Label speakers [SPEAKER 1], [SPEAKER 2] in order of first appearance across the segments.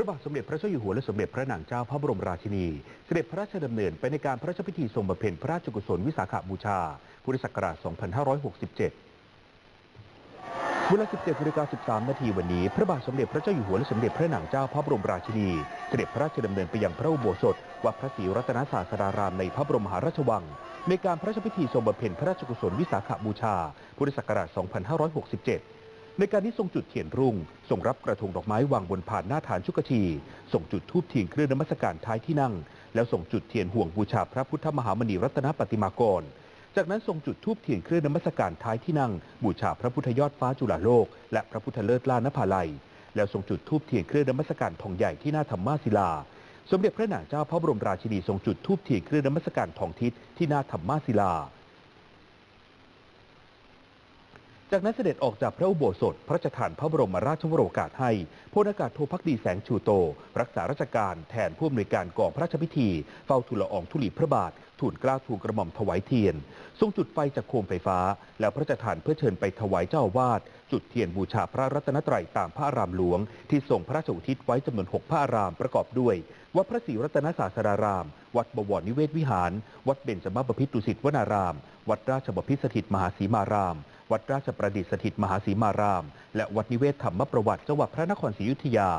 [SPEAKER 1] พระบาทสมเด็จพระเจ้าอยู่หัวและสมเด็จพระนางเจ้าพระบรมราชินี เสด็จพระราชดำเนินไปในการพระราชพิธีทรงบำเพ็ญพระราชกุศลวิสาขบูชา พุทธศักราช 2567เวลา 17นาฬิกา13 นาทีวันนี้ พระบาทสมเด็จพระเจ้าอยู่หัวและสมเด็จพระนางเจ้าพระบรมราชินี เสด็จพระราชดำเนินไปยังพระอุโบสถวัดพระศรีรัตนศาสดารามในพระบรมมหาราชวัง ในการพระราชพิธีทรงบำเพ็ญพระราชกุศลวิสาขบูชา พุทธศักราช 2567 ในการนี้ทรงจุดเทียนรุ่งทรงรับกระทงดอกไม้วางบนผ่านหน้าฐานชุกชี ส่งจุดทูบเทียนเครื่องนมัสการท้ายที่นั่ง แล้วส่งจุดเทียนห่วงบูชาพระพุทธมหามณีรัตนปฏิมากร จากนั้นทรงจุดทูบเทียนเครื่องนมัสการท้ายที่นั่ง บูชาพระพุทธยอดฟ้าจุฬาโลก และพระพุทธเลิศล่านภาลัย แล้วทรงจุดทูบเทียนเครื่องนมัสการทองใหญ่ที่หน้าธรรมาศิลา สมเด็จพระนางเจ้าพระบรมราชินีทรงจุดทูบเทียนเครื่องนมัสการทองทิศที่หน้าธรรมาศิลา จากนั้นเสด็จออกจากพระอุโบสถ พระราชทานพระบรมราชวโรกาสให้พลอากาศโทพักดีแสงชูโต รักษาราชการแทนผู้อำนวยการกองพระราชพิธี เฝ้าทูลละอองธุลีพระบาท ทูลกล้าทูลกระหม่อมถวายเทียน ทรงจุดไฟจากโคมไฟฟ้า แล้วพระราชทานเพื่อเชิญไปถวายเจ้าวาสจุดเทียนบูชาพระรัตนตรัยตามพระอารามหลวง ที่ทรงพระราชอุทิศไว้จำนวนหกพระอารามประกอบด้วยวัดพระศรีรัตนศาสดาราม วัดบวรนิเวศวิหาร วัดเบญจมาบพิตรดุสิตวนาราม วัดราชบพิตรสถิตมหาสีมาราม วัดราชประดิษฐ์สถิตมหาสีมาราม และวัดนิเวศธรรมประวัติจังหวัดพระนครศรีอยุธยา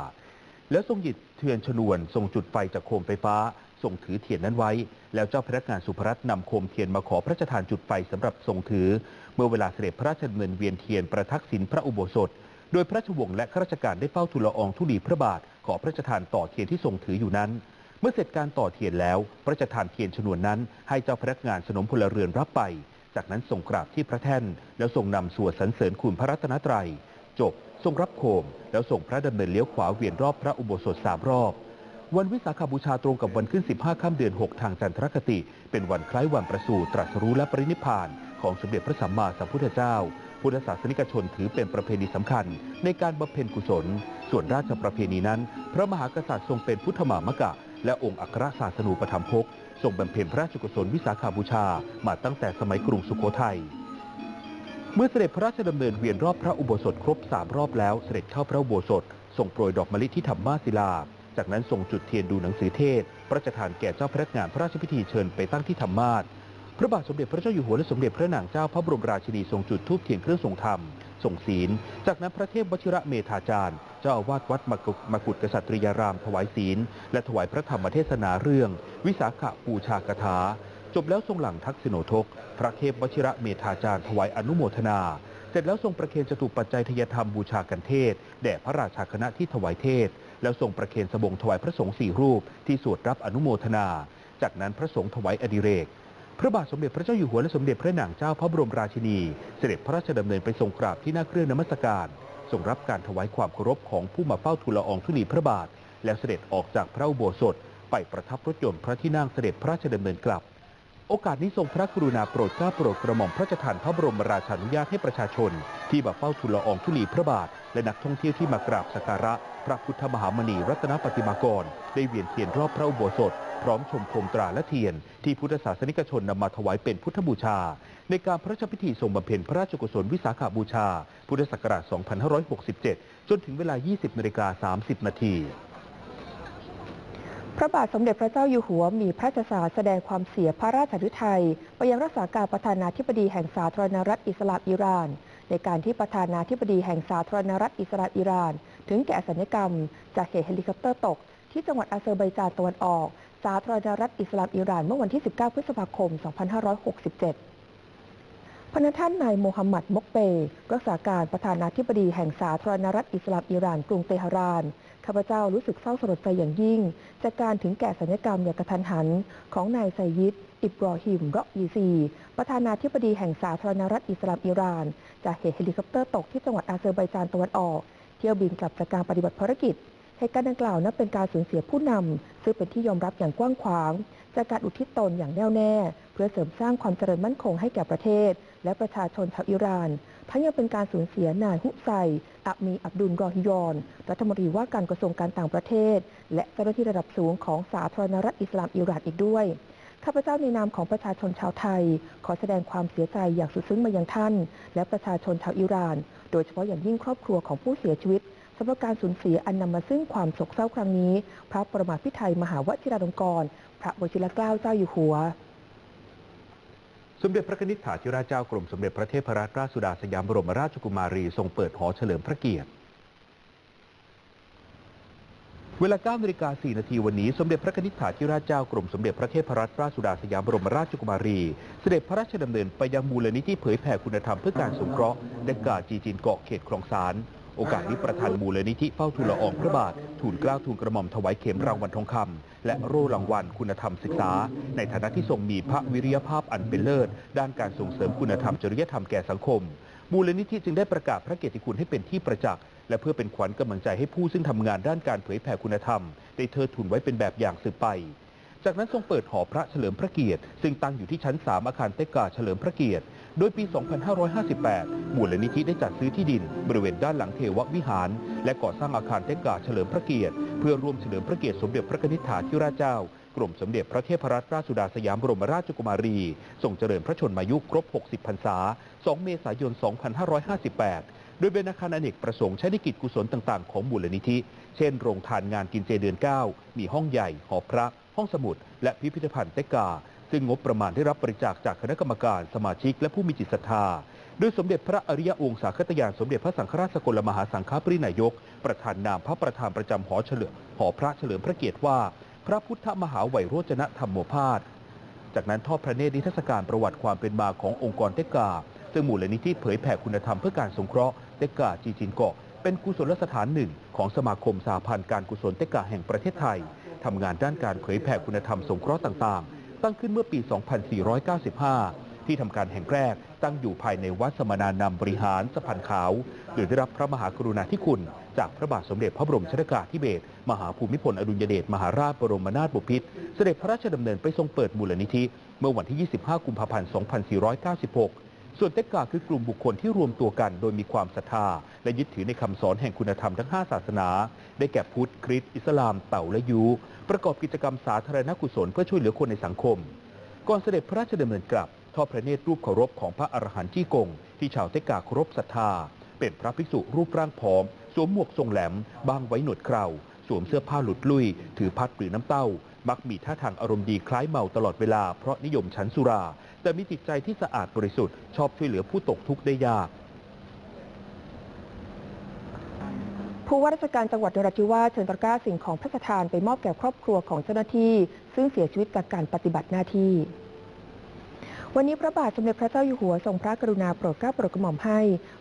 [SPEAKER 1] แล้วทรงหยิบเทียนชนวนทรงจุดไฟจากโคมไฟฟ้าทรงถือเทียนนั้นไว้ แล้วเจ้าพนักงานสุภรัตน์นำโคมเทียนมาขอพระราชทานจุดไฟสำหรับทรงถือ เมื่อเวลาเสด็จพระราชดำเนินเวียนเทียนประทักษิณพระอุโบสถ โดยพระราชวงศ์และข้าราชการได้เฝ้าทูลละอองธุลีพระบาท ขอพระราชทานต่อเทียนที่ทรงถืออยู่นั้น เมื่อเสร็จการต่อเทียนแล้ว พระราชทานเทียนชนวนนั้น ให้เจ้าพนักงานสนมพลเรือนรับไป จากนั้นทรงกราบที่พระแท่น แล้วทรงนำสวดสรรเสริญคุณพระรัตนตรัย จบทรงรับโคม แล้วส่งพระดำเนินเลี้ยวขวาเวียนรอบพระอุโบสถสามรอบ วันวิสาขบูชาตรงกับวันขึ้น 15 ค่ำเดือน 6 ทางจันทรคติ เป็นวันคล้ายวันประสูติตรัสรู้และปรินิพาน ของสมเด็จพระสัมมาสัมพุทธเจ้า พุทธศาสนิกชนถือเป็นประเพณีสำคัญ ในการบำเพ็ญกุศล ส่วนราชประเพณีนั้น พระมหากษัตริย์ทรงเป็นพุทธมามกะ และองค์อัครศาสนูปธรรมภกทรงบำเพ็ญพระราชกุศลวิสาขาบูชามาตั้งแต่สมัยกรุงสุโขทัย เมื่อเสด็จพระราชดำเนินเวียนรอบพระอุโบสถครบสามรอบแล้วเสด็จเข้าพระอุโบสถทรงโปรยดอกมะลิที่ธรรมาศิลา จากนั้นทรงจุดเทียนดูหนังสือเทศ พระราชทานแก่เจ้าพนักงานพระราชพิธีเชิญไปตั้งที่ธรรมาสพระบาทสมเด็จพระเจ้าอยู่หัวและสมเด็จพระนางเจ้าพระบรมราชินีทรงจุดธูปเทียนเครื่องทรงธรรมทรงศีล จากนั้นพระเทพวชิระเมธาจารย์ เจ้าอาวาสวัดมกุฎมกุฎกษัตริยารามถวายศีล และถวายพระธรรมเทศนาเรื่อง วิสาขบูชากถา จบแล้วทรงหลังทักษิโนทก พระเทพวชิระเมธาจารย์ถวายอนุโมทนาเสร็จแล้วทรงประเคนจตุปัจจัยทยธรรมบูชากันเทศ แด่พระราชาคณะที่ถวายเทศ แล้วทรงประเคนสบงถวายพระสงฆ์สี่รูป ที่สวดรับอนุโมทนา จากนั้นพระสงฆ์ถวายอดิเรก พระบาทสมเด็จพระเจ้าอยู่หัวและสมเด็จพระนางเจ้าพระบรมราชินี เสด็จพระราชดำเนินไปทรงกราบที่หน้าเครื่องนมัสการ ทรงรับการถวายความเคารพของผู้มาเฝ้าทูลละอองธุลีพระบาท แล้วเสด็จออกจากพระอุโบสถ ไปประทับรถยนต์พระที่นั่งเสด็จพระราชดำเนินกลับ โอกาสนี้ทรงพระกรุณาโปรดเกล้าโปรดกระหม่อมพระราชทานพระบรมราชานุญาตให้ประชาชน ที่มาเฝ้าทูลละอองธุลีพระบาท และนักท่องเที่ยวที่มากราบสักการะ พระพุทธมหามณีรัตนปฏิมากร ได้เวียนเทียนรอบพระอุโบสถ พร้อมชมโคมตราและเทียน ที่พุทธศาสนิกชนนำมาถวายเป็นพุทธบูชา ในการพระราชพิธีทรงบำเพ็ญพระราชกุศลวิสาขาบูชา พุทธศักราช 2567 จนถึงเวลา 20นาฬิกา30 นาที
[SPEAKER 2] พระบาทสมเด็จพระเจ้าอยู่หัวมีพระราชสารแสดงความเสียพระราชฤทัยไปยังรักษาการประธานาธิบดีแห่งสาธารณรัฐอิสลามอิหร่าน ในการที่ประธานาธิบดีแห่งสาธารณรัฐอิสลามอิหร่าน ถึงแก่อสัญญกรรม จากเหตุเฮลิคอปเตอร์ตก ที่จังหวัดอาเซอร์ไบจานตะวันออก สาธารณรัฐอิสลามอิหร่านเมื่อวันที่ 19 พฤษภาคม 2567พระท่านนายโมฮัมหมัดมกเปรักษาการประธานาธิบดีแห่งสาธารณรัฐอิสลามอิหร่านกรุงเตหะรานาพเจ้ารู้สึกเศร้าสลดใจอย่างยิ่ง จากการถึงแก่สัญญกรรมอย่างกระทันหัน ของนายไซยิดอิบรอฮิมเราะยีซี ประธานาธิบดีแห่งสาธารณรัฐอิสลามอิหร่าน จากเหตุเฮลิคอปเตอร์ตกที่จังหวัดอาเซอร์ไบจานตะวันออก เที่ยวบินกลับจากการปฏิบัติภารกิจเหตุการณ์ดังกล่าวนับเป็นการสูญเสียผู้นำซึ่งเป็นที่ยอมรับอย่างกว้างขวาง จากการอุทิศตนอย่างแน่วแน่ เพื่อเสริมสร้างความเจริญมั่นคงให้แก่ประเทศ และประชาชนชาวอิหร่าน ทั้งยังเป็นการสูญเสียนายฮุไซอับมีอับดุลรอฮิยอน รัฐมนตรีว่าการกระทรวงการต่างประเทศ และเจ้าหน้าที่ระดับสูงของสาธารณรัฐอิสลามอิหร่านอีกด้วย ข้าพเจ้าในนามของประชาชนชาวไทย ขอแสดงความเสียใจอย่างสุดซึ้งมายังท่าน และประชาชนชาวอิหร่าน โดยเฉพาะอย่างยิ่งครอบครัวของผู้เสียชีวิตสำหรับการสูญเสียอันนำมาซึ่งความโศกเศร้าครั้งนี้ พระประมาพิไทยมหาวชิราลงกรณ์พระวชิรเกล้าเจ้าอยู่หัว
[SPEAKER 1] สมเด็จพระนิษฐาธิราชเจ้ากรมสมเด็จพระเทพรัตนราชสุดาสยามบรมราชกุมารีทรงเปิดหอเฉลิมพระเกียรติ เวลา9นาฬิกา4นาทีวันนี้ สมเด็จพระนิษฐาธิราชเจ้ากรมสมเด็จพระเทพรัตนราชสุดาสยามบรมราชกุมารี เสด็จพระราชดำเนินไปยังมูลนิธิเผยแผ่คุณธรรมเพื่อการสงเคราะห์เดกาจีจินเกาะเขตคลองสาร โอกาสนี้ประธานมูลนิธิเฝ้าทูลละอองพระบาททูลเกล้าทูลกระหม่อมถวายเข็มรางวัลทองคำและโร่รางวัลคุณธรรมศึกษา ในฐานะที่ทรงมีพระวิริยภาพอันเป็นเลิศ ด้านการส่งเสริมคุณธรรมจริยธรรมแก่สังคม มูลนิธิจึงได้ประกาศพระเกียรติคุณให้เป็นที่ประจักษ์และเพื่อเป็นขวัญกำลังใจให้ผู้ซึ่งทำงานด้านการเผยแผ่คุณธรรม ได้เทิดทูนไว้เป็นแบบอย่างสืบไป จากนั้นทรงเปิดหอพระเฉลิมพระเกียรติ ซึ่งตั้งอยู่ที่ชั้น 3 อาคารเตกาเฉลิมพระเกียรติ โดยปี 2558 มูลนิธิได้จัดซื้อที่ดิน บริเวณด้านหลังเทววิหาร และก่อสร้างอาคารเตกาเฉลิมพระเกียรติ เพื่อร่วมเฉลิมพระเกียรติสมเด็จพระนิษฐาธิราชเจ้ากรมสมเด็จพระเทพรัตนราชสุดาสยามบรมราชกุมารีทรงเจริญพระชนมายุครบ 60 พรรษา 2 เมษายน 2558 โดยเป็นอาคารอเนกประสงค์ใช้ในกิจกุศลต่างๆ ของมูลนิธิ เช่น โรงทานงานกินเจเดือน 9 มีห้องใหญ่ หอพระ ห้องสมุด และพิพิธภัณฑ์เตกา ซึ่งงบประมาณได้รับบริจาคจากคณะกรรมการสมาชิกและผู้มีจิตศรัทธาโดยสมเด็จพระอริยวงศาคตยานสมเด็จพระสังฆราชสกลมหาสังฆปรินายก ประธานนามพระประธานประจำหอเฉลิมหอพระเฉลิมพระเกียรติว่า พระพุทธมหาไวโรจนะธรรมโมพาสจากนั้นทอดพระเนตรนิทรรศการประวัติความเป็นมาขององค์กรเตกา ซึ่งมูลนิธิเผยแผ่คุณธรรมเพื่อการสงเคราะห์เตกาจีจินเกาะเป็นกุศลสถานหนึ่งของสมาคมสาพันธ์การกุศลเตกาแห่งประเทศไทย ทำงานด้านการเผยแผ่คุณธรรมสงเคราะห์ต่างๆ ตั้งขึ้นเมื่อปี 2495 ที่ทำการแห่งแรกตั้งอยู่ภายในวัดสมณานำบริหารสะพานขาว โดยได้รับพระมหากรุณาธิคุณ จากพระบาทสมเด็จพระบรมชนกาธิเบศรมหาภูมิพลอดุลยเดชมหาราชบรมนาถบพิตรเสด็จพระราชดำเนินไปทรงเปิดมูลนิธิ เมื่อวันที่ 25 กุมภาพันธ์ 2496 ส่วนเต็กกาคือกลุ่มบุคคลที่รวมตัวกันโดยมีความศรัทธา และยึดถือในคำสอนแห่งคุณธรรมทั้ง 5 ศาสนา ได้แก่พุทธ คริสต์ อิสลาม เต่าและยู ประกอบกิจกรรมสาธารณกุศลเพื่อช่วยเหลือคนในสังคม ก่อนเสด็จพระราชดำเนินกลับทอดพระเนตรรูปเคารพของพระอรหันต์จี้กง ที่ชาวเตกาเคารพศรัทธา เป็นพระภิกษุรูปร่างผอม สวมหมวกทรงแหลม บางไว้หนวดเครา วมเสื้อผ้าหลุดลุ่ย ถือพัดหรือน้ำเต้า มักมีท่าทางอารมณ์ดีคล้ายเมาตลอดเวลาเพราะนิยมฉันสุรา แต่มีจิตใจที่สะอาดบริสุทธิ์ชอบช่วยเหลือผู้ตกทุกข์ได้ยาก
[SPEAKER 2] ผู้ว่าราชการจังหวัดนราธิวาสเชิญตะกร้าสิ่งของพระราชทานไปมอบแก่ครอบครัวของเจ้าหน้าที่ ซึ่งเสียชีวิตจากการปฏิบัติหน้าที่ วันนี้พระบาทสมเด็จพระเจ้าอยู่หัวทรงพระกรุณาโปรดเกล้าโปรดกระหม่อมให้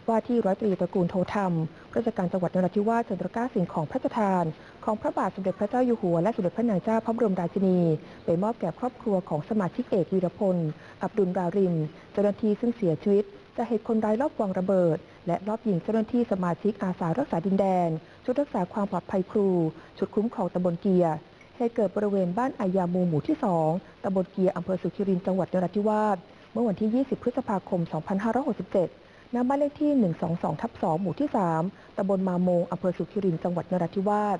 [SPEAKER 2] ว่าที่ร้อยตรีตระกูลโทธรรมราชการจังหวัดนราธิวาสเชิญตะกร้าสิ่งของพระราชทาน ของพระบาทสมเด็จพระเจ้าอยู่หัวและสมเด็จพระนางเจ้าพระบรมราชินี ไปมอบแก่ครอบครัวของสมาชิกเอกวีรพล อับดุลราริม เจ้าหน้าที่ซึ่งเสียชีวิตจากเหตุคนร้ายลอบวางระเบิด และลอบยิงเจ้าหน้าที่สมาชิกอาสารักษาดินแดน ชุดรักษาความปลอดภัยครู ชุดคุ้มครองตำบลเกียร์เหตุเกิดบริเวณบ้านอายามูหมู่ที่ 2ตำบลเกียร์อำเภอสุขิรินจังหวัดนราธิวาสเมื่อวันที่ 20 พฤษภาคม 2567 ณ บ้านเลขที่ 122 ทับ 2 หมู่ที่ 3ตำบลมาโมงอำเภอสุขิรินจังหวัดนราธิวาส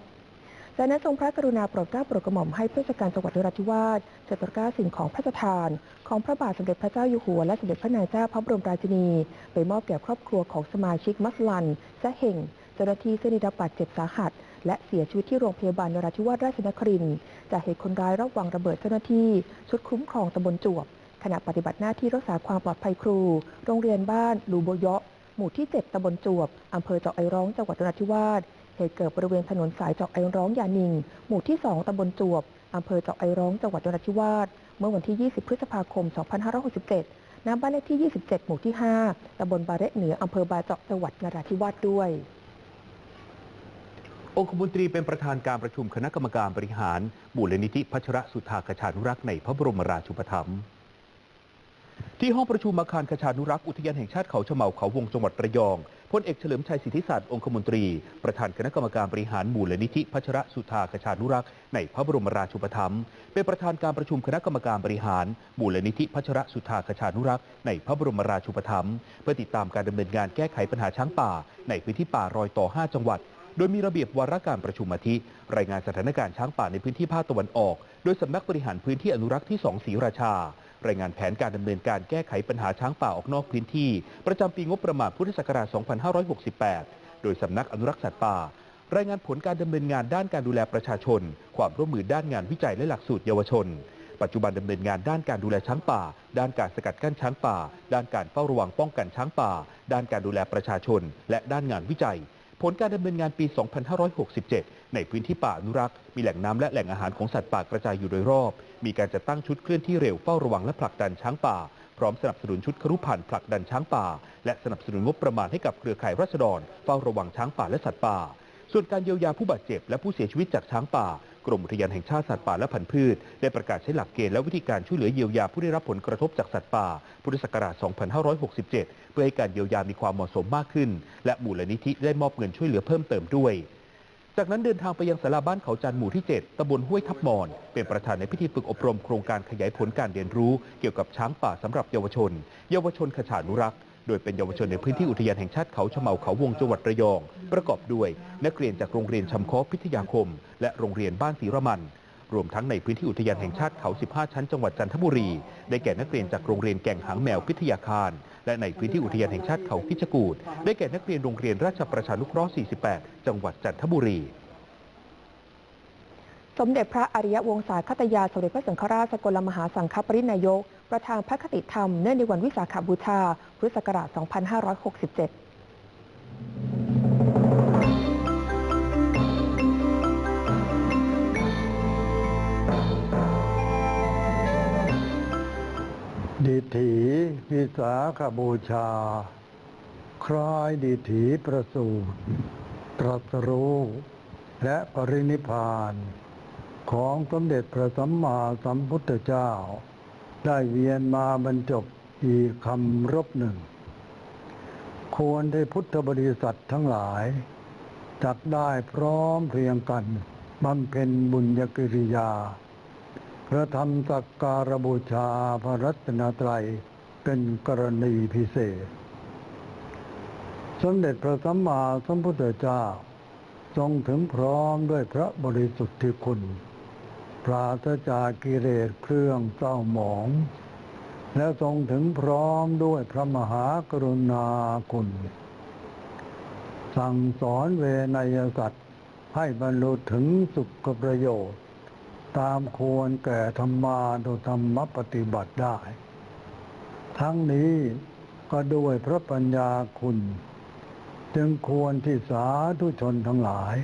[SPEAKER 2] จากนั้นทรงพระกรุณาโปรดเกล้าโปรดกระหม่อมให้ผู้ราชการจังหวัดนราธิวาสจัดตะก้าสิ่งของพระราชทาน ของพระบาทสมเด็จพระเจ้าอยู่หัวและสมเด็จพระนางเจ้าพระบรมราชินี ไปมอบแก่ครอบครัวของสมาชิกมัสลันแซะเห่งเจ้าหน้าที่ซึ่งได้รับบาดเจ็บสาหัส และเสียชีวิตที่โรงพยาบาลนราธิวาสราชนครินทร์จากเหตุคนร้ายรอบวางระเบิดเจ้าหน้าที่ ชุดคุ้มครองตำบลจวบขณะปฏิบัติหน้าที่รักษาความปลอดภัยครู โรงเรียนบ้านลูโบเยาะ หมู่ที่ 7ตำบลจวบ อำเภอเจาะไอร้อง จังหวัดนราธิวาส ตุเกิดบริเวณถนนสายเจาะไอร้องยานิง หมู่ที่ 2 ตำบลจวบ อำเภอเจาะไอร้อง จังหวัดนราธิวาส เมื่อวันที่ 20 พฤษภาคม 2567น้ำบ้านเลขที่ 27 หมู่ที่ 5 ตำบลบาเระเหนือ อำเภอบาเจาะ จังหวัดนราธิวาสด้วย
[SPEAKER 1] องคมนตรีเป็นประธานการประชุมคณะกรรมการบริหารมูลนิธิพัชรสุทธาคชานุรักษ์ในพระบรมราชูปถัมภ์ที่ห้องประชุมอาคารคชานุรักษ์อุทยานแห่งชาติเขาเฉมาเขาวงจังหวัดระยอง พลเอกเฉลิมชัยสิทธิศาสตร์องคมนตรี ประธานคณะกรรมการบริหารมูลนิธิพัชรสุธาคชานุรักษ์ในพระบรมราชูปถัมภ์เป็นประธานการประชุมคณะกรรมการบริหารมูลนิธิพัชรสุธาคชานุรักษ์ในพระบรมราชูปถัมภ์เพื่อติดตามการดำเนินงานแก้ไขปัญหาช้างป่า ในพื้นที่ป่ารอยต่อ 5 จังหวัดโดยมีระเบียบวาระการประชุมอาทิรายงานสถานการณ์ช้างป่าในพื้นที่ภาคตะวันออก โดยสำนักบริหารพื้นที่อนุรักษ์ที่ 2 ศรีราชา รายงานแผนการดำเนินการแก้ไขปัญหาช้างป่าออกนอกพื้นที่ ประจำปีงบประมาณพุทธศักราช 2568 โดยสำนักอนุรักษ์สัตว์ป่า รายงานผลการดำเนินงานด้านการดูแลประชาชน ความร่วมมือด้านงานวิจัยและหลักสูตรเยาวชน ปัจจุบันดำเนินงานด้านการดูแลช้างป่า ด้านการสกัดกั้นช้างป่า ด้านการเฝ้าระวังป้องกันช้างป่า ด้านการดูแลประชาชน และด้านงานวิจัย ผลการดำเนินงานปี 2567 ในพื้นที่ป่าอนุรักษ์ มีแหล่งน้ำและแหล่งอาหารของสัตว์ป่ากระจายอยู่โดยรอบ มีการจัดตั้งชุดเคลื่อนที่เร็วเฝ้าระวังและผลักดันช้างป่า พร้อมสนับสนุนชุดครุพันธ์ผลักดันช้างป่า และสนับสนุนงบประมาณให้กับเครือข่ายราษฎรเฝ้าระวังช้างป่าและสัตว์ป่า ส่วนการเยียวยาผู้บาดเจ็บและผู้เสียชีวิตจากช้างป่า กรมอุทยานแห่งชาติสัตว์ป่าและพันธุ์พืช ได้ประกาศใช้หลักเกณฑ์และวิธีการช่วยเหลือเยียวยาผู้ได้รับผลกระทบจากสัตว์ป่า พุทธศักราช 2567 เพื่อให้การเยียวยามีความเหมาะสมมากขึ้น และมูลนิธิได้มอบเงินช่วยเหลือเพิ่มเติมด้วยจากนั้นเดินทางไปยังศาลาบ้านเขาจันทร์หมู่ที่ 7 ตำบลห้วยทับมอน เป็นประธานในพิธีฝึกอบรมโครงการขยายผลการเรียนรู้ เกี่ยวกับช้างป่าสำหรับเยาวชน เยาวชนขชานุรักษ์ โดยเป็นเยาวชนในพื้นที่อุทยานแห่งชาติเขาชะเมาเขาวงจังหวัดระยอง ประกอบด้วย นักเรียนจากโรงเรียนชำคอพิทยาคม และโรงเรียนบ้านศรีระมัน รวมทั้งในพื้นที่อุทยานแห่งชาติเขา 15 ชั้นจังหวัดจันทบุรี ได้แก่นักเรียนจากโรงเรียนแก่งหางแมวพิทยาคาร และในพื้นที่อุทยานแห่งชาติเขาพิจกูดได้แก่นักเรียนโรงเรียนราชประชานุเคราะห์ 48 จังหวัดจันทบุรี
[SPEAKER 2] สมเด็จพระอริยวงศาคตยาสมเด็จพระสังฆราชสกลมหาสังฆปรินายก ประธานพระคติธรรมเนื่องในวันวิสาขบูชา พุทธศักราช 2567
[SPEAKER 3] ดิถีวิสาขบูชา คล้ายดิถีประสูติตรัสรู้และปรินิพาน ของสมเด็จพระสัมมาสัมพุทธเจ้า ได้เวียนมาบรรจบอีกคำรบหนึ่ง ควรได้พุทธบริษัททั้งหลาย จักได้พร้อมเพรียงกันบำเพ็ญบุญญกิริยากระทำสักการบูชาพระรัตนตรัยเป็นกรณีพิเศษ สมเด็จพระสัมมาสัมพุทธเจ้า ทรงถึงพร้อมด้วยพระบริสุทธิคุณ ปราศจากกิเลสเครื่องเศร้าหมอง และทรงถึงพร้อมด้วยพระมหากรุณาคุณ สั่งสอนเวนยสัตว์ให้บรรลุถึงสุขประโยชน์ ตามควรแก่ธรรมานุธรรมปฏิบัติได้ ทั้งนี้ก็ด้วยพระปัญญาคุณ จึงควรที่สาธุชนทั้งหลาย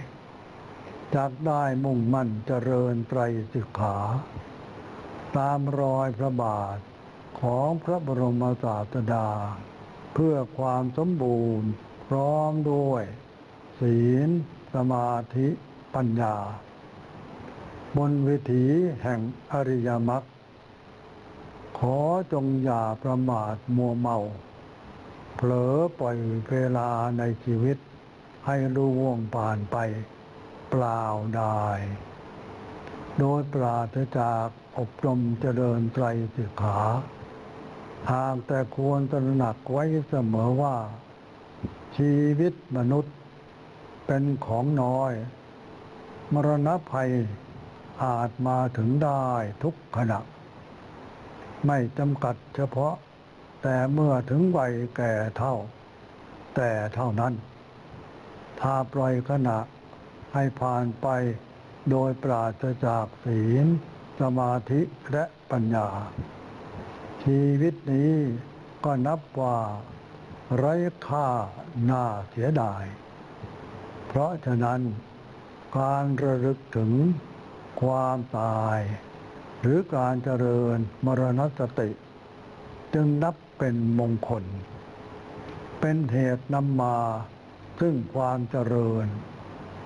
[SPEAKER 3] จักได้มุ่งมั่นเจริญไตรสิกขา ตามรอยพระบาทของพระบรมศาสดา เพื่อความสมบูรณ์พร้อมด้วย ศีล สมาธิปัญญา บนวิถีแห่งอริยมรรคขอจงอย่าประมาทมัวเมา เผลอปล่อยเวลาในชีวิตให้ล่วงผ่านไป ปล่าไดายโดยปราศจากอบรมเจริญไตรสิกขาหากแต่ควรตระหนักไว้เสมอว่า ชีวิตมนุษย์เป็นของน้อย มรณะภัยอาจมาถึงได้ทุกขณะ ไม่จำกัดเฉพาะแต่เมื่อถึงวัยแก่เท่า แต่เท่านั้น ถ้าปล่อยขณะ ให้ผ่านไปโดยปราศจากศีล สมาธิและปัญญา ชีวิตนี้ก็นับว่าไร้ค่าน่าเสียดาย เพราะฉะนั้นการระลึกถึงความตาย หรือการเจริญมรณสติ จึงนับเป็นมงคล เป็นเหตุนำมาซึ่งความเจริญ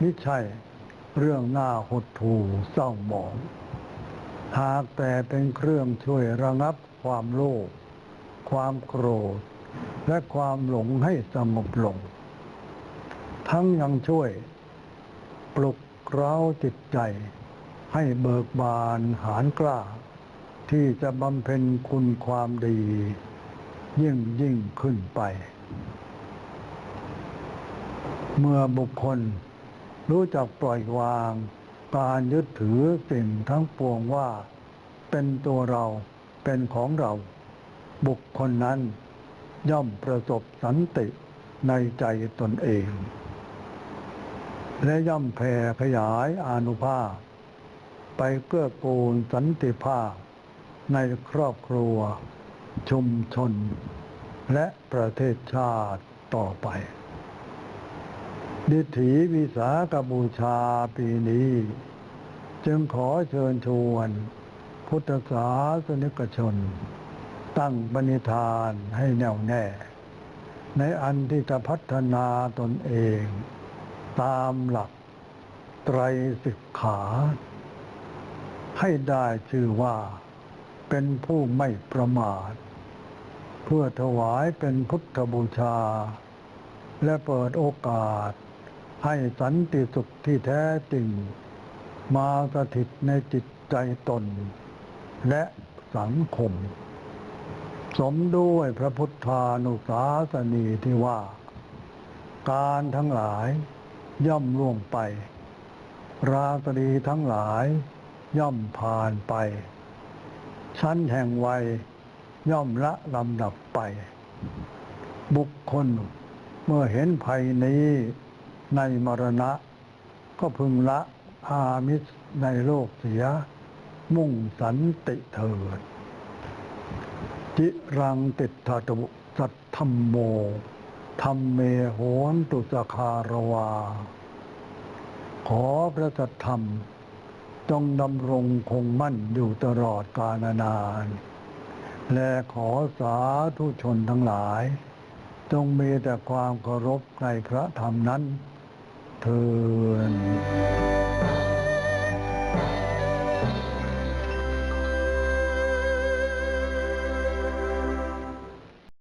[SPEAKER 3] ม่ใช่เรื่องหน้าหดถูเศร้าหมอง หากแต่เป็นเครื่องช่วยระงับความโลภความโกรธ และความหลงให้สงบลง ทั้งยังช่วย ปลุกเร้าจิตใจ ให้เบิกบานหานกล้า ที่จะบำเพ็ญคุณความดี ยิ่งยิ่งขึ้นไป เมื่อบุคคล รู้จักปล่อยวาง การยึดถือสิ่งทั้งปวงว่า เป็นตัวเราเป็นของเรา บุคคลนั้น ย่อมประสบสันติในใจตนเอง และย่อมแผ่ขยายอนุภาพ ไปเกื้อกูลสันติภาพ ในครอบครัว ชุมชน และประเทศชาติต่อไป ดิถีวิสาขบูชาปีนี้ จึงขอเชิญชวน พุทธศาสนิกชน ตั้งบณิธานให้แน่วแน่ ในอันที่จะพัฒนาตนเอง ตามหลักไตรสิกขา ให้ได้ชื่อว่าเป็นผู้ไม่ประมาท เพื่อถวายเป็นพุทธบูชา และเปิดโอกาส ให้สันติสุขที่แท้จริง มาสถิตในจิตใจตน และสังคม สมด้วยพระพุทธานุสาสนีที่ว่า การทั้งหลายย่อมล่วงไป ราตรีทั้งหลายย่อมผ่านไป ชั้นแห่งวัยย่อมละลำดับไป บุคคลเมื่อเห็นภัยนี้ ในมรณะ ก็พึงละอามิสในโลกเสีย มุ่งสันติเถิดจิรังติดถาตุสัตธรรมโมธรรมเมโหนตุสคารวา ขอพระสัทธรรม จงดำรงคงมั่นอยู่ตลอดกาลนาน และขอสาธุชนทั้งหลาย จงมีแต่ความเคารพในพระธรรมนั้น เทิน